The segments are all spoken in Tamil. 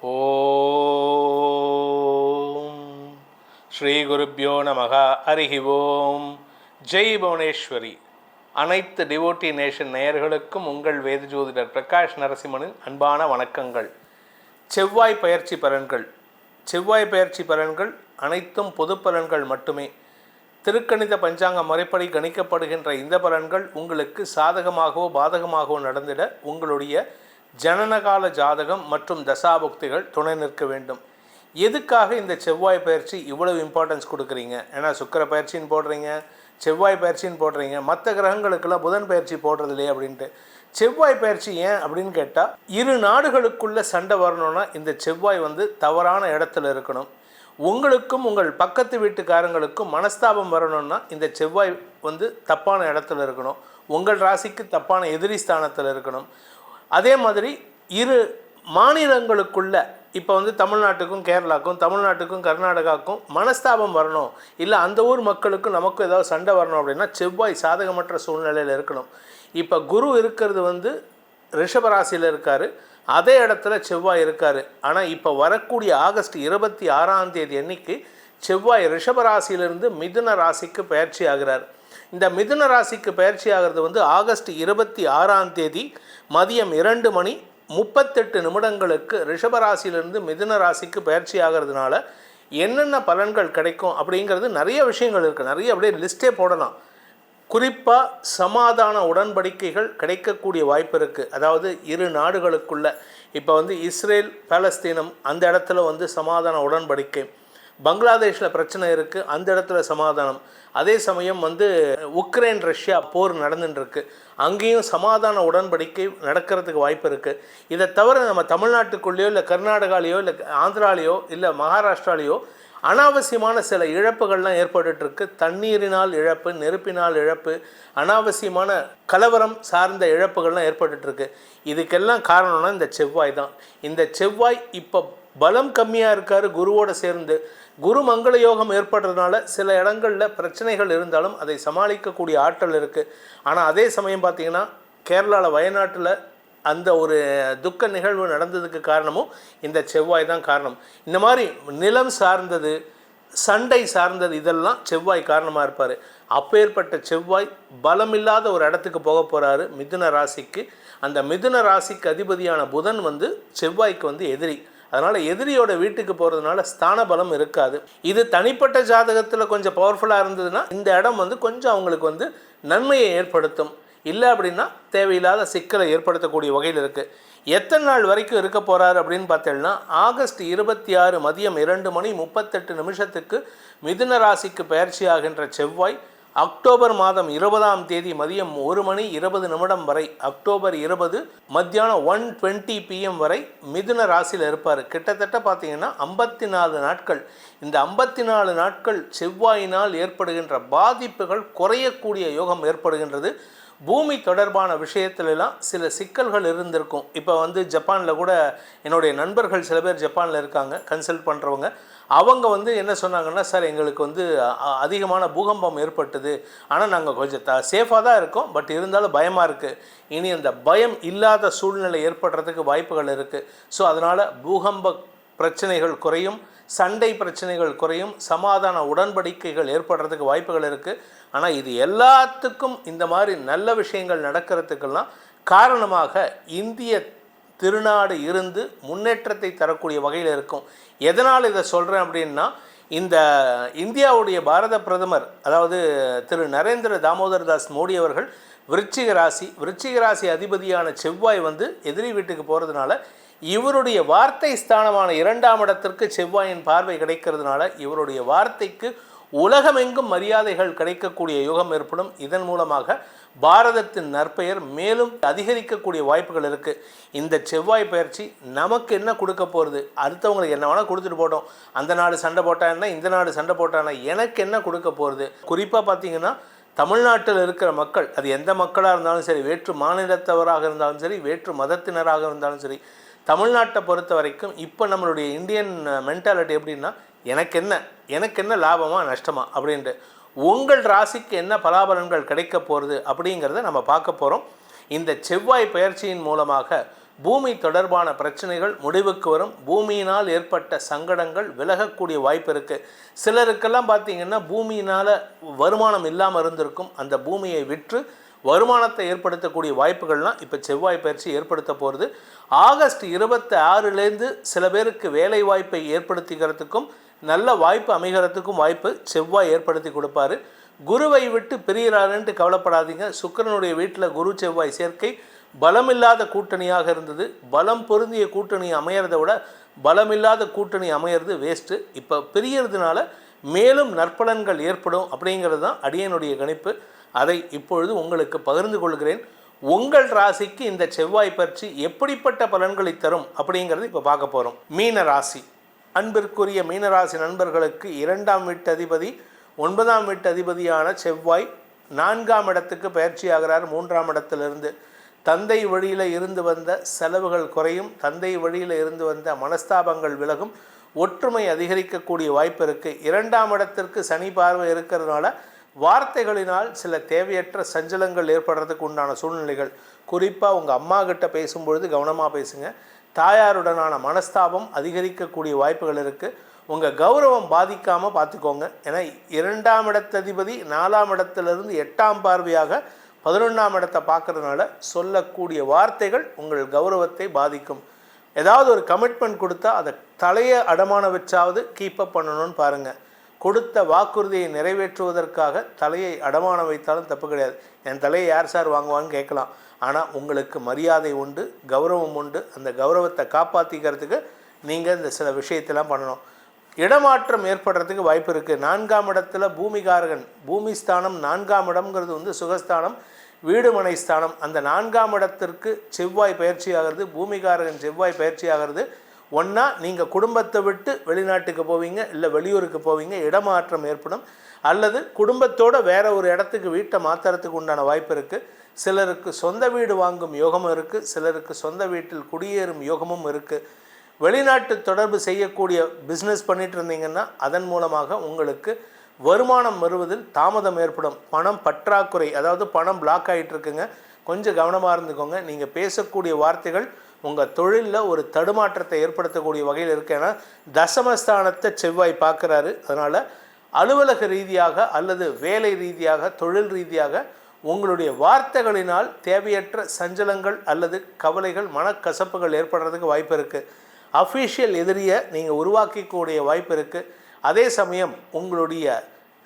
ஓம். ஸ்ரீ குருப்பியோ நமக. ஹரிஹி ஓம். ஜெய் புவனேஸ்வரி. அனைத்து டிவோட்டி நேஷன் நேயர்களுக்கும் உங்கள் வேத ஜோதிடர் பிரகாஷ் நரசிம்மனின் அன்பான வணக்கங்கள். செவ்வாய் பயிற்சி பலன்கள். செவ்வாய் பயிற்சி பலன்கள் அனைத்தும் பொது பலன்கள் மட்டுமே. திருக்கணித பஞ்சாங்க முறைப்படி கணிக்கப்படுகின்ற இந்த பலன்கள் உங்களுக்கு சாதகமாகவோ பாதகமாகவோ நடந்திட உங்களுடைய ஜனனகால ஜாதகம் மற்றும் தசாபுக்திகள் துணை நிற்க வேண்டும். எதுக்காக இந்த செவ்வாய் பயிற்சி இவ்வளவு இம்பார்ட்டன்ஸ் கொடுக்குறீங்க? ஏன்னா சுக்கர பயிற்சின்னு போடுறீங்க செவ்வாய் பயிற்சின்னு போடுறீங்க மற்ற கிரகங்களுக்கெல்லாம் புதன் பயிற்சி போடுறது இல்லையே அப்படின்ட்டு. செவ்வாய் பயிற்சி ஏன் அப்படின்னு கேட்டால் இரு நாடுகளுக்குள்ள சண்டை வரணும்னா இந்த செவ்வாய் வந்து தவறான இடத்துல இருக்கணும். உங்களுக்கும் உங்கள் பக்கத்து வீட்டுக்காரங்களுக்கும் மனஸ்தாபம் வரணும்னா இந்த செவ்வாய் வந்து தப்பான இடத்துல இருக்கணும். உங்கள் ராசிக்கு தப்பான எதிரி ஸ்தானத்தில் இருக்கணும். அதே மாதிரி இரு மாநிலங்களுக்குள்ள இப்போ வந்து தமிழ்நாட்டுக்கும் கேரளாக்கும் தமிழ்நாட்டுக்கும் கர்நாடகாவுக்கும் மனஸ்தாபம் வரணும். இல்லை அந்த ஊர் மக்களுக்கும் நமக்கும் ஏதாவது சண்டை வரணும் அப்படின்னா செவ்வாய் சாதகமற்ற சூழ்நிலையில் இருக்கணும். இப்போ குரு இருக்கிறது வந்து ரிஷபராசியில் இருக்கார். அதே இடத்துல செவ்வாய் இருக்கார். ஆனால் இப்போ வரக்கூடிய ஆகஸ்ட் இருபத்தி ஆறாம் தேதி அன்னைக்கு செவ்வாய் ரிஷபராசியிலிருந்து மிதுன ராசிக்கு பயிற்சி ஆகிறார். இந்த மிதுன ராசிக்கு பயிற்சி ஆகிறது வந்து ஆகஸ்ட் இருபத்தி ஆறாம் தேதி மதியம் இரண்டு மணி முப்பத்தெட்டு நிமிடங்களுக்கு ரிஷபராசியிலிருந்து மிதுன ராசிக்கு பயிற்சி ஆகிறதுனால என்னென்ன பலன்கள் கிடைக்கும் அப்படிங்கிறது நிறைய விஷயங்கள் இருக்குது நிறைய அப்படியே லிஸ்ட்டே போடலாம். குறிப்பாக சமாதான உடன்படிக்கைகள் கிடைக்கக்கூடிய வாய்ப்பு இருக்குது அதாவது இரு நாடுகளுக்குள்ள. இப்போ வந்து இஸ்ரேல் பாலஸ்தீனம் அந்த இடத்துல வந்து சமாதான உடன்படிக்கை. பங்களாதேஷில் பிரச்சனை இருக்குது அந்த இடத்துல சமாதானம். அதே சமயம் வந்து உக்ரைன் ரஷ்யா போர் நடந்துட்டுருக்கு அங்கேயும் சமாதான உடன்படிக்கை நடக்கிறதுக்கு வாய்ப்பு இருக்குது இதை தவிர நம்ம தமிழ்நாட்டுக்குள்ளேயோ இல்லை கர்நாடகாலேயோ இல்லை ஆந்திராலேயோ இல்லை மகாராஷ்டிராலேயோ அனாவசியமான சில இழப்புகள்லாம் ஏற்பட்டுருக்கு தண்ணீரினால் இழப்பு நெருப்பினால் இழப்பு அனாவசியமான கலவரம் சார்ந்த இழப்புகள்லாம் ஏற்பட்டுருக்கு இதுக்கெல்லாம் காரணம்னா இந்த செவ்வாய் தான். இந்த செவ்வாய் இப்போ பலம் கம்மியாக இருக்கார் குருவோட சேர்ந்து. குரு மங்கள யோகம் ஏற்படுறதுனால சில இடங்களில் பிரச்சனைகள் இருந்தாலும் அதை சமாளிக்கக்கூடிய ஆற்றல் இருக்குது ஆனால் அதே சமயம் பார்த்தீங்கன்னா கேரளாவில் வயநாட்டில் அந்த ஒரு துக்க நிகழ்வு நடந்ததுக்கு காரணமும் இந்த செவ்வாய் தான் காரணம். இந்த மாதிரி நிலம் சார்ந்தது சண்டை சார்ந்தது இதெல்லாம் செவ்வாய் காரணமாக இருப்பார். அப்பேற்பட்ட செவ்வாய் பலமில்லாத ஒரு இடத்துக்கு போக போகிறாரு மிதுன ராசிக்கு. அந்த மிதுன ராசிக்கு அதிபதியான புதன் வந்து செவ்வாய்க்கு வந்து எதிரி. அதனால் எதிரியோட வீட்டுக்கு போகிறதுனால ஸ்தான பலம் இருக்காது. இது தனிப்பட்ட ஜாதகத்தில் கொஞ்சம் பவர்ஃபுல்லாக இருந்ததுன்னா இந்த இடம் வந்து கொஞ்சம் அவங்களுக்கு வந்து நன்மையை ஏற்படுத்தும். இல்லை அப்படின்னா தேவையில்லாத சிக்கலை ஏற்படுத்தக்கூடிய வகையில் இருக்குது எத்தனை நாள் வரைக்கும் இருக்க போகிறார் அப்படின்னு பார்த்தோம்னா ஆகஸ்ட் இருபத்தி ஆறு மதியம் இரண்டு மணி முப்பத்தெட்டு நிமிஷத்துக்கு மிதுன ராசிக்கு பயிற்சி ஆகின்ற செவ்வாய் அக்டோபர் மாதம் இருபதாம் தேதி மதியம் ஒரு மணி இருபது நிமிடம் வரை அக்டோபர் இருபது மத்தியானம் ஒன் டுவெண்ட்டி பிஎம் வரை மிதுன ராசியில் இருப்பார். கிட்டத்தட்ட பார்த்தீங்கன்னா ஐம்பத்தி நாலு நாட்கள். இந்த ஐம்பத்தி நாலு நாட்கள் செவ்வாயினால் ஏற்படுகின்ற பாதிப்புகள் குறையக்கூடிய யோகம் ஏற்படுகின்றது. பூமி தொடர்பான விஷயத்துலலாம் சில சிக்கல்கள் இருந்திருக்கும். இப்போ வந்து ஜப்பானில் கூட என்னுடைய நண்பர்கள் சில பேர் ஜப்பானில் இருக்காங்க. கன்சல்ட் பண்ணுறவங்க அவங்க வந்து என்ன சொன்னாங்கன்னா சார் எங்களுக்கு வந்து அதிகமான பூகம்பம் ஏற்பட்டது. ஆனால் நாங்கள் கொஞ்சம் த சேஃபாக தான் இருக்கோம். பட் இருந்தாலும் பயமாக இருக்குது இனி அந்த பயம் இல்லாத சூழ்நிலை ஏற்படுறதுக்கு வாய்ப்புகள் இருக்குது ஸோ அதனால் பூகம்ப பிரச்சனைகள் குறையும். சண்டை பிரச்சனைகள் குறையும். சமாதான உடன்படிக்கைகள் ஏற்படுறதுக்கு வாய்ப்புகள் இருக்குது ஆனால் இது எல்லாத்துக்கும் இந்த மாதிரி நல்ல விஷயங்கள் நடக்கிறதுக்கெல்லாம் காரணமாக இந்திய திருநாடு இருந்து முன்னேற்றத்தை தரக்கூடிய வகையில் இருக்கும். எதனால் இதை சொல்கிறேன் அப்படின்னா இந்த இந்தியாவுடைய பாரத பிரதமர் அதாவது திரு நரேந்திர தாமோதர் தாஸ் மோடி அவர்கள் விருச்சிக ராசி விருச்சிக ராசி அதிபதியான செவ்வாய் வந்து எதிரி வீட்டுக்கு போகிறதுனால இவருடைய வார்த்தை ஸ்தானமான இரண்டாம் இடத்திற்கு செவ்வாயின் பார்வை கிடைக்கிறதுனால இவருடைய வார்த்தைக்கு உலகமெங்கும் மரியாதைகள் கிடைக்கக்கூடிய யுகம் ஏற்படும். இதன் மூலமாக பாரதத்தின் நற்பெயர் மேலும் அதிகரிக்கக்கூடிய வாய்ப்புகள் இருக்குது இந்த செவ்வாய் பயிற்சி நமக்கு என்ன கொடுக்க போகிறது அடுத்தவங்களுக்கு என்ன வேணால் கொடுத்துட்டு போட்டோம் அந்த நாடு சண்டை போட்டா இந்த நாடு சண்டை போட்டான்னா எனக்கு என்ன கொடுக்க போகிறது குறிப்பாக பார்த்தீங்கன்னா தமிழ்நாட்டில் இருக்கிற மக்கள் அது எந்த மக்களாக இருந்தாலும் சரி வேற்று மாநிலத்தவராக இருந்தாலும் சரி வேற்று மதத்தினராக இருந்தாலும் சரி தமிழ்நாட்டை பொறுத்த வரைக்கும் இப்போ நம்மளுடைய இந்தியன் மென்டாலிட்டி எப்படின்னா எனக்கு என்ன எனக்கு என்ன லாபமா நஷ்டமா அப்படின்ட்டு. உங்கள் ராசிக்கு என்ன பலாபலன்கள் கிடைக்க போகிறது அப்படிங்கிறத நம்ம பார்க்க போகிறோம் இந்த செவ்வாய் பயிற்சியின் மூலமாக பூமி தொடர்பான பிரச்சனைகள் முடிவுக்கு வரும். பூமியினால் ஏற்பட்ட சங்கடங்கள் விலகக்கூடிய வாய்ப்பு இருக்குது சிலருக்கெல்லாம் பார்த்தீங்கன்னா பூமியினால் வருமானம் இல்லாமல் இருந்திருக்கும். அந்த பூமியை விற்று வருமானத்தை ஏற்படுத்தக்கூடிய வாய்ப்புகள்லாம் இப்போ செவ்வாய் பயிற்சி ஏற்படுத்த போகிறது ஆகஸ்ட் இருபத்தி ஆறுலேருந்து சில பேருக்கு வேலை வாய்ப்பை ஏற்படுத்திக்கிறதுக்கும் நல்ல வாய்ப்பு அமைகிறதுக்கும் வாய்ப்பு செவ்வாய் ஏற்படுத்தி கொடுப்பாரு. குருவை விட்டு பிரியறாருன்ட்டு கவலைப்படாதீங்க. சுக்கிரனுடைய வீட்டில் குரு செவ்வாய் சேர்க்கை பலமில்லாத கூட்டணியாக இருந்தது. பலம் பொருந்திய கூட்டணி அமையிறத விட பலமில்லாத கூட்டணி அமையிறது வேஸ்ட்டு இப்போ பிரியறதுனால மேலும் நற்பலன்கள் ஏற்படும் அப்படிங்கிறது தான் அடியனுடைய கணிப்பு. அதை இப்பொழுது உங்களுக்கு பகிர்ந்து கொள்கிறேன். உங்கள் ராசிக்கு இந்த செவ்வாய் பயிற்சி எப்படிப்பட்ட பலன்களை தரும் அப்படிங்கிறது இப்போ பார்க்க போகிறோம் மீன ராசி. அன்பிற்குரிய மீனராசி நண்பர்களுக்கு இரண்டாம் வீட்டு அதிபதி ஒன்பதாம் வீட்டு அதிபதியான செவ்வாய் நான்காம் இடத்துக்கு பயிற்சியாகிறார். மூன்றாம் இடத்திலிருந்து தந்தை வழியில் இருந்து வந்த செலவுகள் குறையும். தந்தை வழியில் இருந்து வந்த மனஸ்தாபங்கள் விலகும். ஒற்றுமை அதிகரிக்கக்கூடிய வாய்ப்பு இருக்குது இரண்டாம் இடத்திற்கு சனி பார்வை இருக்கிறதுனால வார்த்தைகளினால் சில தேவையற்ற சஞ்சலங்கள் ஏற்படுறதுக்கு உண்டான சூழ்நிலைகள். குறிப்பாக உங்கள் அம்மா கிட்ட பேசும்பொழுது கவனமாக பேசுங்க. தாயாருடனான மனஸ்தாபம் அதிகரிக்கக்கூடிய வாய்ப்புகள் இருக்குது உங்கள் கௌரவம் பாதிக்காமல் பார்த்துக்கோங்க ஏன்னா இரண்டாம் இடத்ததிபதி நாலாம் இடத்திலிருந்து எட்டாம் பார்வையாக பதினொன்றாம் இடத்தை பார்க்கறதுனால சொல்லக்கூடிய வார்த்தைகள் உங்கள் கௌரவத்தை பாதிக்கும். ஏதாவது ஒரு கமிட்மெண்ட் கொடுத்தா அதை தலையை அடமான வச்சாவது கீப்பப் பண்ணணும்னு பாருங்கள் கொடுத்த வாக்குறுதியை நிறைவேற்றுவதற்காக தலையை அடமான வைத்தாலும் தப்பு கிடையாது. என் தலையை யார் சார் வாங்குவான்னு கேட்கலாம். ஆனால் உங்களுக்கு மரியாதை உண்டு கௌரவம் உண்டு. அந்த கௌரவத்தை காப்பாற்றிக்கிறதுக்கு நீங்கள் இந்த சில விஷயத்தெல்லாம் பண்ணணும். இடமாற்றம் ஏற்படுறதுக்கு வாய்ப்பு இருக்குது நான்காம் இடத்துல பூமிகாரகன் பூமி ஸ்தானம் நான்காம் இடம்ங்கிறது வந்து சுகஸ்தானம் வீடுமனை ஸ்தானம். அந்த நான்காம் இடத்திற்கு செவ்வாய் பயிற்சி ஆகிறது பூமிகாரகன் செவ்வாய் பயிற்சி ஆகிறது. ஒன்றா நீங்கள் குடும்பத்தை விட்டு வெளிநாட்டுக்கு போவீங்க இல்லை வெளியூருக்கு போவீங்க இடமாற்றம் ஏற்படும். அல்லது குடும்பத்தோடு வேற ஒரு இடத்துக்கு வீட்டை மாற்றுறதுக்கு உண்டான வாய்ப்பு இருக்குது சிலருக்கு சொந்த வீடு வாங்கும் யோகமும் இருக்குது சிலருக்கு சொந்த வீட்டில் குடியேறும் யோகமும் இருக்குது வெளிநாட்டு தொடர்பு செய்யக்கூடிய பிஸ்னஸ் பண்ணிட்டு இருந்தீங்கன்னா அதன் மூலமாக உங்களுக்கு வருமானம் வருவதில் தாமதம் ஏற்படும். பணம் பற்றாக்குறை அதாவது பணம் பிளாக் ஆகிட்டு இருக்குங்க. கொஞ்சம் கவனமாக இருந்துக்கோங்க. நீங்கள் பேசக்கூடிய வார்த்தைகள் உங்கள் தொழிலில் ஒரு தடுமாற்றத்தை ஏற்படுத்தக்கூடிய வகையில் இருக்கு. ஏன்னா தசமஸ்தானத்தை செவ்வாய் பார்க்குறாரு. அதனால் அலுவலக ரீதியாக அல்லது வேலை ரீதியாக தொழில் ரீதியாக உங்களுடைய வார்த்தைகளினால் தேவையற்ற சஞ்சலங்கள் அல்லது கவலைகள் மனக்கசப்புகள் ஏற்படுறதுக்கு வாய்ப்பு இருக்குது அஃபிஷியல் எதிரியை நீங்கள் உருவாக்கிக்கூடிய வாய்ப்பு இருக்குது அதே சமயம் உங்களுடைய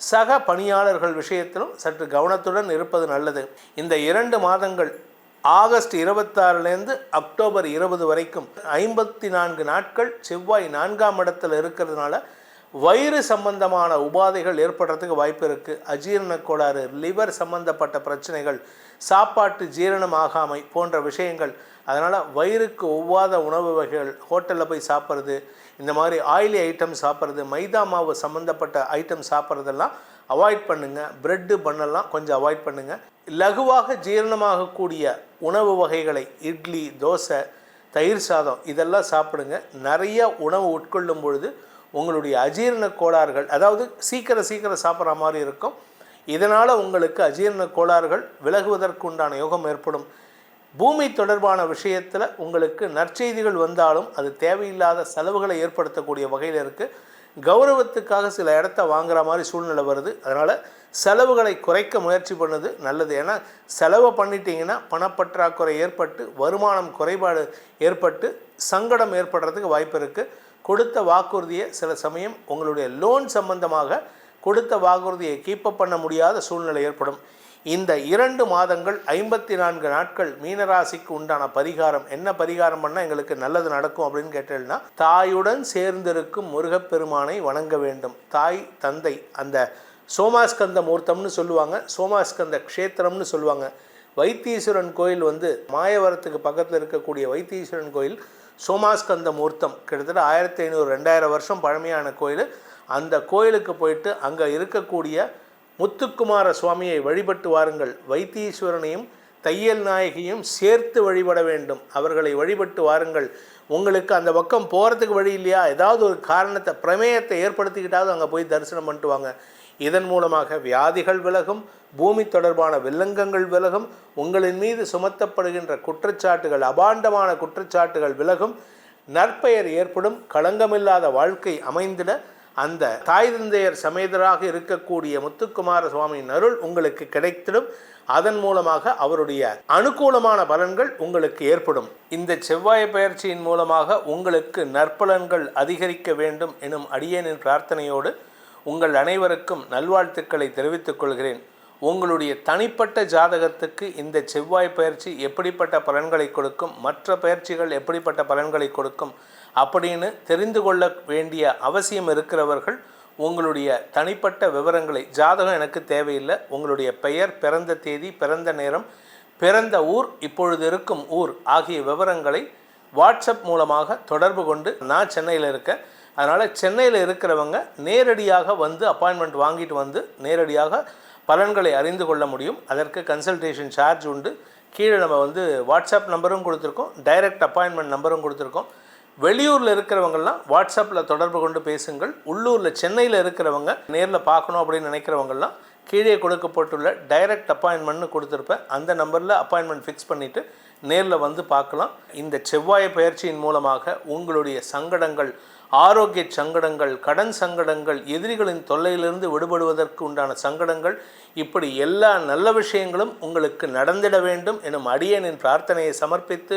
சக பணியாளர்கள் விஷயத்திலும் சற்று கவனத்துடன் இருப்பது நல்லது. இந்த இரண்டு மாதங்கள் ஆகஸ்ட் இருபத்தாறுலேருந்து அக்டோபர் இருபது வரைக்கும் ஐம்பத்தி நான்கு நாட்கள் செவ்வாய் நான்காம் இடத்தில் இருக்கிறதுனால வயிறு சம்பந்தமான உபாதைகள் ஏற்படுறதுக்கு வாய்ப்பு இருக்குது அஜீரண கோளாறு லிவர் சம்பந்தப்பட்ட பிரச்சனைகள் சாப்பாட்டு ஜீரணம் ஆகாமை போன்ற விஷயங்கள். அதனால் வயிறுக்கு ஒவ்வாத உணவு வகைகள் ஹோட்டலில் போய் சாப்பிட்றது இந்த மாதிரி ஆயிலி ஐட்டம் சாப்பிட்றது மைதா மாவு சம்மந்தப்பட்ட ஐட்டம் சாப்பிட்றதெல்லாம் அவாய்ட் பண்ணுங்கள் ப்ரெட்டு பண்ணலாம் கொஞ்சம் அவாய்ட் பண்ணுங்கள் லகுவாக ஜீரணமாகக்கூடிய உணவு வகைகளை இட்லி தோசை தயிர் சாதம் இதெல்லாம் சாப்பிடுங்க. நிறைய உணவு உட்கொள்ளும் பொழுது உங்களுடைய அஜீரண கோளாறுகள் அதாவது சீக்கிரம் சீக்கிரம் சாப்பிட்ற மாதிரி இருக்கும். இதனால் உங்களுக்கு அஜீரண கோளாறுகள் விலகுவதற்கு உண்டான யோகம் ஏற்படும். பூமி தொடர்பான விஷயத்தில் உங்களுக்கு நற்செய்திகள் வந்தாலும் அது தேவையில்லாத செலவுகளை ஏற்படுத்தக்கூடிய வகையில் இருக்குது கௌரவத்துக்காக சில இடத்த வாங்குற மாதிரி சூழ்நிலை வருது. அதனால் செலவுகளை குறைக்க முயற்சி பண்ணுது நல்லது. ஏன்னா செலவை பண்ணிட்டீங்கன்னா பணப்பற்றாக்குறை ஏற்பட்டு வருமானம் குறைபாடு ஏற்பட்டு சங்கடம் ஏற்படுறதுக்கு வாய்ப்பு இருக்குது கொடுத்த வாக்குறுதியை சில சமயம் உங்களுடைய லோன் சம்பந்தமாக கொடுத்த வாக்குறுதியை கீப்பப் பண்ண முடியாத சூழ்நிலை ஏற்படும். இந்த இரண்டு மாதங்கள் ஐம்பத்தி நான்கு நாட்கள் மீனராசிக்கு உண்டான பரிகாரம். என்ன பரிகாரம் பண்ணால் எங்களுக்கு நல்லது நடக்கும் அப்படின்னு கேட்டேன்னா தாயுடன் சேர்ந்திருக்கும் முருகப்பெருமானை வணங்க வேண்டும். தாய் தந்தை அந்த சோமாஸ்கந்த மூர்த்தம்னு சொல்லுவாங்க. சோமாஸ்கந்த க்ஷேத்திரம்னு சொல்லுவாங்க. வைத்தீஸ்வரன் கோயில் வந்து மாயவரத்துக்கு பக்கத்தில் இருக்கக்கூடிய வைத்தீஸ்வரன் கோயில் சோமாஸ்கந்த மூர்த்தம். கிட்டத்தட்ட ஆயிரத்தி ஐநூறு ரெண்டாயிரம் வருஷம் பழமையான கோயில். அந்த கோயிலுக்கு போயிட்டு அங்கே இருக்கக்கூடிய முத்துக்குமார சுவாமியை வழிபட்டு வாருங்கள். வைத்தீஸ்வரனையும் தையல் நாயகியும் சேர்த்து வழிபட வேண்டும். அவர்களை வழிபட்டு வாருங்கள். உங்களுக்கு அந்த பக்கம் போகிறதுக்கு வழி இல்லையா? ஏதாவது ஒரு காரணத்தை பிரமேயத்தை ஏற்படுத்திக்கிட்டாவது அங்கே போய் தரிசனம் பண்ணிட்டு வாங்க. இதன் மூலமாக வியாதிகள் விலகும் பூமி தொடர்பான வில்லங்கங்கள் விலகும் உங்களின் மீது சுமத்தப்படுகின்ற குற்றச்சாட்டுகள் அபாண்டமான குற்றச்சாட்டுகள் விலகும் நற்பெயர் ஏற்படும் களங்கமில்லாத வாழ்க்கை அமைந்திட அந்த தாய் தந்தையர் சமேதராக இருக்கக்கூடிய முத்துக்குமார சுவாமியின் அருள் உங்களுக்கு கிடைத்திடும். அதன் மூலமாக அவருடைய அனுகூலமான பலன்கள் உங்களுக்கு ஏற்படும். இந்த செவ்வாய் பயிற்சியின் மூலமாக உங்களுக்கு நற்பலன்கள் அதிகரிக்க வேண்டும் எனும் அடியேனின் பிரார்த்தனையோடு உங்கள் அனைவருக்கும் நல்வாழ்த்துக்களை தெரிவித்துக் கொள்கிறேன். உங்களுடைய தனிப்பட்ட ஜாதகத்துக்கு இந்த செவ்வாய் பயிற்சி எப்படிப்பட்ட பலன்களை கொடுக்கும் மற்ற பயிற்சிகள் எப்படிப்பட்ட பலன்களை கொடுக்கும் அப்படின்னு தெரிந்து கொள்ள வேண்டிய அவசியம் இருக்கிறவர்கள் உங்களுடைய தனிப்பட்ட விவரங்களை ஜாதகம் எனக்கு தேவையில்லை. உங்களுடைய பெயர் பிறந்த தேதி பிறந்த நேரம் பிறந்த ஊர் இப்பொழுது இருக்கும் ஊர் ஆகிய விவரங்களை வாட்ஸ்அப் மூலமாக தொடர்பு கொண்டு நான் சென்னையில் இருக்கேன். அதனால் சென்னையில் இருக்கிறவங்க நேரடியாக வந்து அப்பாயின்மெண்ட் வாங்கிட்டு வந்து நேரடியாக பலன்களை அறிந்து கொள்ள முடியும். அதற்கு கன்சல்டேஷன் சார்ஜ் உண்டு. கீழே நம்ம வந்து வாட்ஸ்அப் நம்பரும் கொடுத்துருக்கோம். டைரக்ட் அப்பாயின்மெண்ட் நம்பரும் கொடுத்துருக்கோம். வெளியூரில் இருக்கிறவங்கள்லாம் வாட்ஸ்அப்பில் தொடர்பு கொண்டு பேசுங்கள். உள்ளூரில் சென்னையில் இருக்கிறவங்க நேரில் பார்க்கணும் அப்படின்னு நினைக்கிறவங்கலாம் கீழே கொடுக்கப்பட்டுள்ள டைரக்ட் அப்பாயின்மெண்ட்னு கொடுத்துருப்பேன். அந்த நம்பரில் அப்பாயின்மெண்ட் ஃபிக்ஸ் பண்ணிவிட்டு நேரில் வந்து பார்க்கலாம். இந்த செவ்வாய் பயிற்சியின் மூலமாக உங்களுடைய சங்கடங்கள் ஆரோக்கிய சங்கடங்கள் கடன் சங்கடங்கள் எதிரிகளின் தொல்லையிலிருந்து விடுபடுவதற்கு உண்டான சங்கடங்கள் இப்படி எல்லா நல்ல விஷயங்களும் உங்களுக்கு நடந்திட வேண்டும் எனும் அடியனின் பிரார்த்தனையை சமர்ப்பித்து